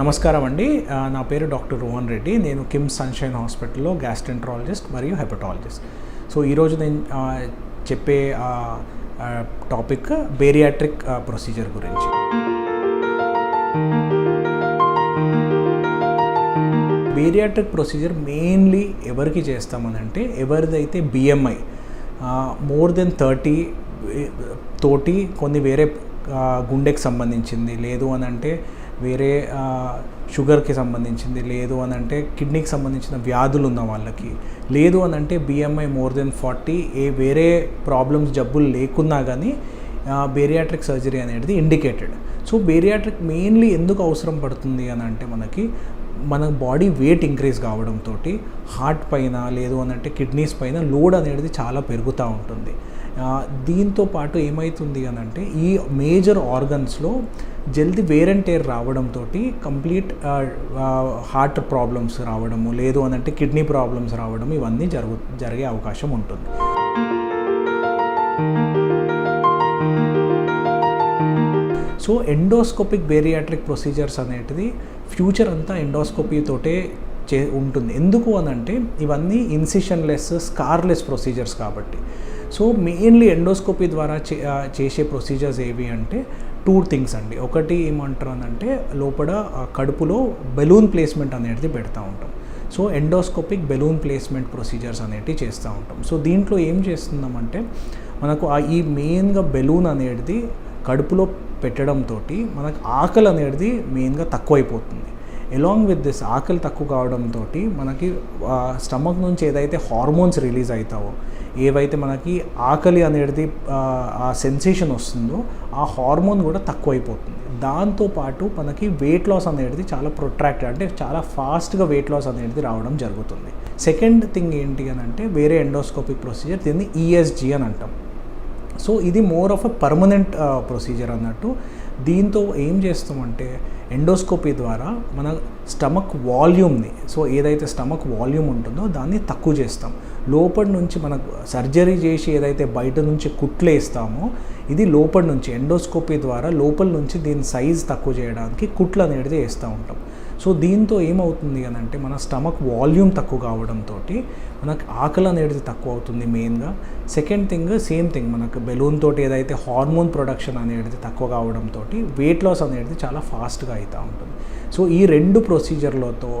నమస్కారం అండి. నా పేరు డాక్టర్ రోహన్ రెడ్డి. నేను కిమ్స్ సన్షైన్ హాస్పిటల్లో గ్యాస్ట్రెంట్రాలజిస్ట్ మరియు హెపటాలజిస్ట్. సో ఈరోజు నేను చెప్పే టాపిక్ బేరియాట్రిక్ ప్రొసీజర్ గురించి. బేరియాట్రిక్ ప్రొసీజర్ మెయిన్లీ ఎవరికి చేస్తామనంటే ఎవరిదైతే బిఎంఐ మోర్ దెన్ థర్టీ తోటి కొన్ని వేరే గుండెకి సంబంధించింది. లేదు అని అంటే వేరే షుగర్కి సంబంధించింది లేదు అని అంటే కిడ్నీకి సంబంధించిన వ్యాధులు ఉన్న వాళ్ళకి లేదు అని అంటే బిఎంఐ మోర్ దెన్ ఫార్టీ ఏ వేరే ప్రాబ్లమ్స్ జబ్బులు లేకున్నా కానీ బేరియాట్రిక్ సర్జరీ అనేది ఇండికేటెడ్ సో బేరియాట్రిక్ మెయిన్లీ ఎందుకు అవసరం పడుతుంది అని అంటే మనకి మన బాడీ వెయిట్ ఇంక్రీజ్ కావడంతో హార్ట్ పైన లేదు అనంటే కిడ్నీస్ పైన లోడ్ అనేది చాలా పెరుగుతూ ఉంటుంది. దీంతో పాటు ఏమవుతుంది అని అంటే ఈ మేజర్ ఆర్గన్స్లో జల్దీ వేర్ అండ్ టేర్ రావడంతో కంప్లీట్ హార్ట్ ప్రాబ్లమ్స్ రావడము లేదు అనంటే కిడ్నీ ప్రాబ్లమ్స్ రావడం ఇవన్నీ జరుగు జరిగే అవకాశం ఉంటుంది. సో ఎండోస్కోపిక్ బేరియాట్రిక్ ప్రొసీజర్స్ అనేటిది ఫ్యూచర్ అంతా ఎండోస్కోపీతోటే చే ఉంటుంది. ఎందుకు అని అంటే ఇవన్నీ ఇన్సిషన్లెస్ స్కార్లెస్ ప్రొసీజర్స్ కాబట్టి. సో మెయిన్లీ ఎండోస్కోపీ ద్వారా చే చేసే ప్రొసీజర్స్ ఏవి అంటే టూ థింగ్స్ అండి. ఒకటి ఏమంటారు అని అంటే లోపల కడుపులో బెలూన్ ప్లేస్మెంట్ అనేది పెడతా ఉంటాం. So endoscopic balloon placement procedures అనేటివి చేస్తూ ఉంటాం. సో దీంట్లో ఏం చేస్తున్నామంటే మనకు ఆ ఈ మెయిన్గా బెలూన్ అనేది కడుపులో పెట్టడంతో మనకు ఆకలి అనేది మెయిన్గా తక్కువైపోతుంది. ఎలాంగ్ విత్ దిస్ ఆకలి తక్కువ కావడంతో మనకి స్టమక్ నుంచి ఏదైతే హార్మోన్స్ రిలీజ్ అవుతావో ఏవైతే మనకి ఆకలి అనేది ఆ, సెన్సేషన్ వస్తుందో ఆ హార్మోన్ కూడా తక్కువైపోతుంది. దాంతోపాటు మనకి వెయిట్ లాస్ అనేది చాలా ప్రొట్రాక్ట్ అంటే చాలా ఫాస్ట్గా వెయిట్ లాస్ అనేది రావడం జరుగుతుంది. సెకండ్ థింగ్ ఏంటి అని అంటే వేరే ఎండోస్కోపిక్ ప్రొసీజర్ దీన్ని ఈఎస్జి అని అంటాం. సో ఇది more of a permanent procedure అన్నట్టు. దీంతో ఏం చేస్తామంటే ఎండోస్కోపీ ద్వారా మన స్టమక్ వాల్యూమ్ని సో ఏదైతే స్టమక్ వాల్యూమ్ ఉంటుందో దాన్ని తక్కువ చేస్తాం. లోపటి నుంచి మనకు సర్జరీ చేసి ఏదైతే బయట నుంచి కుట్లు వేస్తామో ఇది లోపటి నుంచి ఎండోస్కోపీ ద్వారా లోపల నుంచి దీని సైజ్ తక్కువ చేయడానికి కుట్లు అనేది వేస్తూ ఉంటాం. సో దీంతో ఏమవుతుంది అని అంటే మన స్టమక్ వాల్యూమ్ తక్కువ కావడంతో మనకు ఆకలి అనేది తక్కువ అవుతుంది మెయిన్గా. సెకండ్ థింగ్ సేమ్ థింగ్ మనకు బెలూన్ తోటి ఏదైతే హార్మోన్ ప్రొడక్షన్ అనేది తక్కువ కావడంతో వెయిట్ లాస్ అనేది చాలా ఫాస్ట్గా అవుతూ ఉంటుంది. సో ఈ రెండు ప్రొసీజర్లతో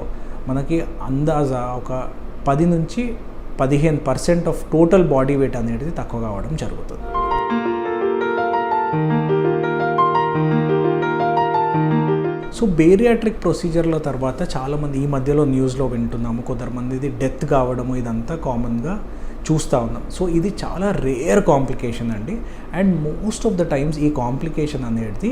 మనకి అందాజా ఒక పది నుంచి పదిహేను percent of total body weight అనేది తక్కువ కావడం జరుగుతుంది. సో బేరియాట్రిక్ ప్రొసీజర్ల తర్వాత చాలామంది ఈ మధ్యలో న్యూస్లో వింటున్నాము. కొందరుమందిది డెత్ కావడము ఇదంతా కామన్గా చూస్తూ ఉన్నాం. సో ఇది చాలా రేర్ కాంప్లికేషన్ అండి. And most of the times ఈ కాంప్లికేషన్ అనేది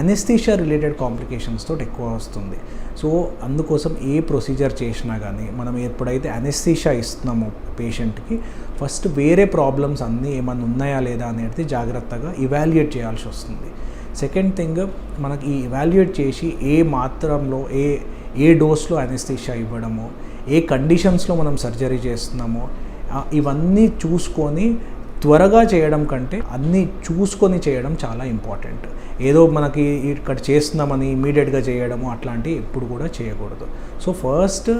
అనెస్థీషియా రిలేటెడ్ కాంప్లికేషన్స్ తోటి ఎక్కువ వస్తుంది. సో అందుకోసం ఏ ప్రొసీజర్ చేసినా కానీ మనం ఎప్పుడైతే అనెస్థీషియా ఇస్తున్నామో పేషెంట్కి ఫస్ట్ వేరే ప్రాబ్లమ్స్ అన్నీ ఏమన్నా ఉన్నాయా లేదా అనేది జాగ్రత్తగా ఇవాల్యుయేట్ చేయాల్సి వస్తుంది. సెకండ్ థింగ్ మనకి ఈ ఇవాల్యుయేట్ చేసి ఏ మాత్రంలో ఏ ఏ డోస్లో అనెస్థీషియా ఇవ్వడము ఏ కండిషన్స్లో మనం సర్జరీ చేస్తున్నామో ఇవన్నీ చూసుకొని త్వరగా చేయడం కంటే అన్నీ చూసుకొని చేయడం చాలా ఇంపార్టెంట్ ఏదో మనకి ఇక్కడ చేస్తున్నామని ఇమీడియట్గా చేయడము అట్లాంటివి ఎప్పుడు కూడా చేయకూడదు. సో ఫస్ట్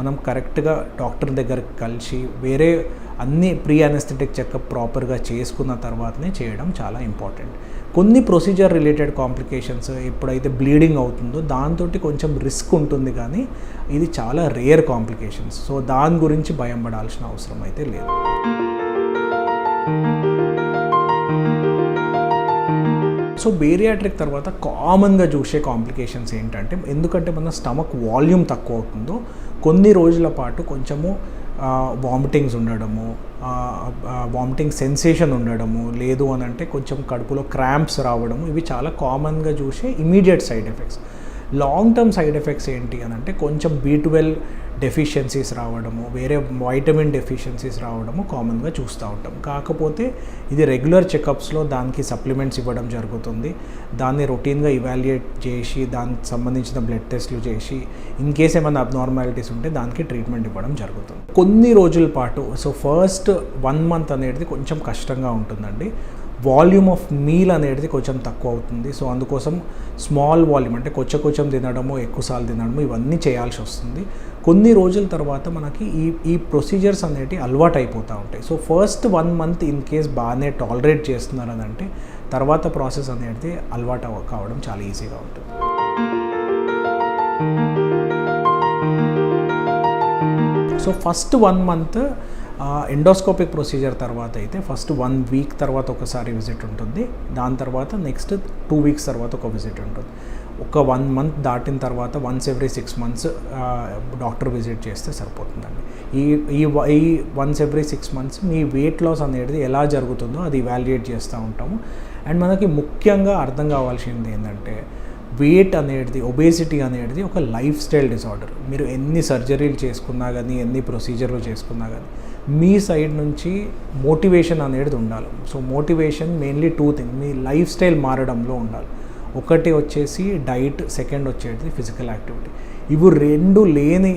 మనం కరెక్ట్గా డాక్టర్ దగ్గరికి కలిసి వేరే అన్ని ప్రీ అనెస్థెటిక్ చెకప్ ప్రాపర్గా చేసుకున్న తర్వాతనే చేయడం చాలా ఇంపార్టెంట్ కొన్ని ప్రొసీజర్ రిలేటెడ్ కాంప్లికేషన్స్ ఎప్పుడైతే బ్లీడింగ్ అవుతుందో దాంతో కొంచెం రిస్క్ ఉంటుంది కానీ ఇది చాలా రేర్ కాంప్లికేషన్స్ సో దాని గురించి భయం పడాల్సిన అవసరం అయితే లేదు. సో బేరియాట్రిక్ తర్వాత కామన్గా చూసే కాంప్లికేషన్స్ ఏంటంటే ఎందుకంటే మన స్టమక్ వాల్యూమ్ తక్కువ అవుతుందో కొన్ని రోజుల పాటు కొంచెము వామిటింగ్స్ ఉండడము వామిటింగ్ సెన్సేషన్ ఉండడము లేదు అని అంటే కొంచెం కడుపులో క్రాంప్స్ రావడము ఇవి చాలా కామన్గా చూసే immediate side effects long term side effects ఏంటి అని అంటే కొంచెం బీ ట్వెల్వ్ డెఫిషియన్సీస్ రావడము వేరే వైటమిన్ డెఫిషియన్సీస్ రావడము కామన్గా చూస్తూ ఉంటాం. కాకపోతే ఇది రెగ్యులర్ చెకప్స్లో దానికి సప్లిమెంట్స్ ఇవ్వడం జరుగుతుంది. దాన్ని రొటీన్గా ఇవాల్యుయేట్ చేసి దానికి సంబంధించిన బ్లడ్ టెస్ట్లు చేసి ఇన్ కేస్ ఏమైనా అబ్నార్మాలిటీస్ ఉంటే దానికి ట్రీట్మెంట్ ఇవ్వడం జరుగుతుంది. కొన్ని రోజుల పాటు సో ఫస్ట్ వన్ మంత్ అనేది కొంచెం కష్టంగా ఉంటుందండి. వాల్యూమ్ ఆఫ్ మీల్ అనేది కొంచెం తక్కువ అవుతుంది. సో అందుకోసం స్మాల్ వాల్యూమ్ అంటే కొంచెం కొంచెం తినడము ఎక్కువసార్లు తినడము ఇవన్నీ చేయాల్సి వస్తుంది. కొన్ని రోజుల తర్వాత మనకి ఈ ఈ ప్రొసీజర్స్ అనేటివి అలవాటు అయిపోతూ ఉంటాయి. So first one month in case బాగానే టాలరేట్ చేస్తున్నారు అని అంటే తర్వాత ప్రాసెస్ అనేది అలవాటు కావడం చాలా ఈజీగా ఉంటుంది. So first one month endoscopic procedure తర్వాత అయితే ఫస్ట్ వన్ వీక్ తర్వాత ఒకసారి విజిట్ ఉంటుంది. దాని తర్వాత నెక్స్ట్ టూ వీక్స్ తర్వాత ఒక విజిట్ ఉంటుంది. ఒక వన్ మంత్ దాటిన తర్వాత once every six months doctor visit చేస్తే సరిపోతుందండి. ఈ ఈ వ- ఈ వన్స్ ఎవ్రీ సిక్స్ మంత్స్ మీ వెయిట్ లాస్ అనేది ఎలా జరుగుతుందో అది ఇవాల్యుయేట్ చేస్తూ ఉంటాము. అండ్ మనకి ముఖ్యంగా అర్థం కావాల్సింది ఏంటంటే వెయిట్ అనేది ఒబేసిటీ అనేది ఒక లైఫ్ స్టైల్ డిసార్డర్ మీరు ఎన్ని సర్జరీలు చేసుకున్నా కానీ ఎన్ని ప్రొసీజర్లు చేసుకున్నా కానీ మీ సైడ్ నుంచి మోటివేషన్ అనేది ఉండాలి. So motivation mainly two thing. మీ లైఫ్ స్టైల్ మారడంలో ఉండాలి. ఒకటి వచ్చేసి డైట్ సెకండ్ వచ్చేది ఫిజికల్ యాక్టివిటీ. ఇవి రెండు లేని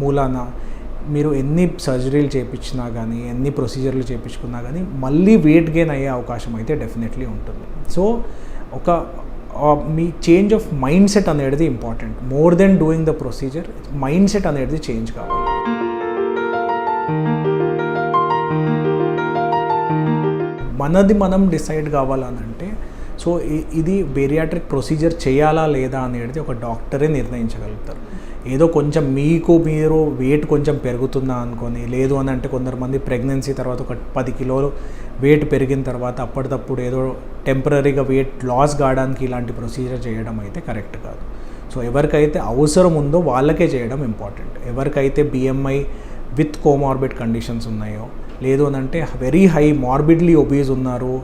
మూలాన మీరు ఎన్ని సర్జరీలు చేయించినా కానీ ఎన్ని ప్రొసీజర్లు చేయించుకున్నా కానీ మళ్ళీ వెయిట్ గెయిన్ అయ్యే అవకాశం అయితే డెఫినెట్లీ ఉంటుంది. సో ఒక మీ చేంజ్ ఆఫ్ మైండ్ సెట్ అనేది important. More than doing the procedure mindset అనేది చేంజ్ కావాలి. మనది మనం డిసైడ్ కావాలనంటే సో ఇది బేరియాట్రిక్ ప్రొసీజర్ చేయాలా లేదా అనేది ఒక డాక్టరే నిర్ణయించగలుగుతారు. ఏదో కొంచెం మీకు మీరు వెయిట్ కొంచెం పెరుగుతుందా అనుకొని లేదు అని అంటే కొందరు మంది ప్రెగ్నెన్సీ తర్వాత ఒక పది కిలోలు వెయిట్ పెరిగిన తర్వాత అప్పటికప్పుడు ఏదో టెంపరీగా వెయిట్ లాస్ కావడానికి ఇలాంటి ప్రొసీజర్ చేయడం అయితే కరెక్ట్ కాదు. సో ఎవరికైతే అవసరం ఉందో వాళ్ళకే చేయడం ఇంపార్టెంట్. ఎవరికైతే బిఎంఐ విత్ కోమార్బిడ్ కండిషన్స్ ఉన్నాయో లేదు అని అంటే వెరీ హై మార్బిడ్లీ ఒబీజ్ ఉన్నారు.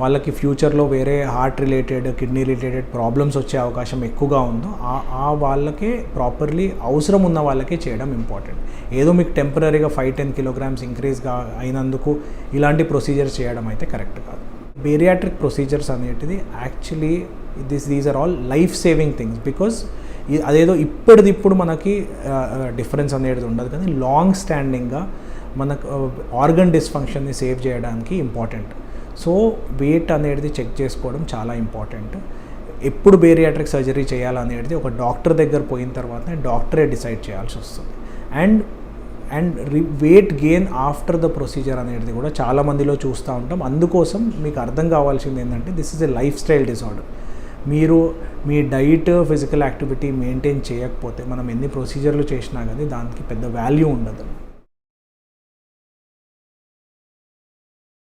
వాళ్ళకి ఫ్యూచర్లో వేరే heart related kidney related problems వచ్చే అవకాశం ఎక్కువగా ఉందో ఆ ఆ వాళ్ళకే ప్రాపర్లీ అవసరం ఉన్న వాళ్ళకే చేయడం ఇంపార్టెంట్ ఏదో మీకు టెంపరీగా ఫైవ్ టెన్ కిలోగ్రామ్స్ ఇంక్రీజ్గా అయినందుకు ఇలాంటి ప్రొసీజర్స్ చేయడం అయితే కరెక్ట్ కాదు. బేరియాట్రిక్ ప్రొసీజర్స్ అనేటిది actually this these are all life saving things because అదేదో ఇప్పటిది ఇప్పుడు మనకి డిఫరెన్స్ అనేది ఉండదు కానీ లాంగ్ స్టాండింగ్గా మనకు ఆర్గన్ డిస్ఫంక్షన్ని సేవ్ చేయడానికి ఇంపార్టెంట్ సో వెయిట్ అనేది చెక్ చేసుకోవడం చాలా ఇంపార్టెంట్ ఎప్పుడు బేరియాట్రిక్ సర్జరీ చేయాలనేది ఒక డాక్టర్ దగ్గర పోయిన తర్వాతనే డాక్టరే డిసైడ్ చేయాల్సి వస్తుంది. And and re weight gain after the procedure అనేది కూడా చాలామందిలో చూస్తూ ఉంటాం. అందుకోసం మీకు అర్థం కావాల్సింది ఏంటంటే this is a life style disorder మీరు మీ డైట్ ఫిజికల్ యాక్టివిటీ మెయింటైన్ చేయకపోతే మనం ఎన్ని ప్రొసీజర్లు చేసినా కానీ దానికి పెద్ద వాల్యూ ఉండదు.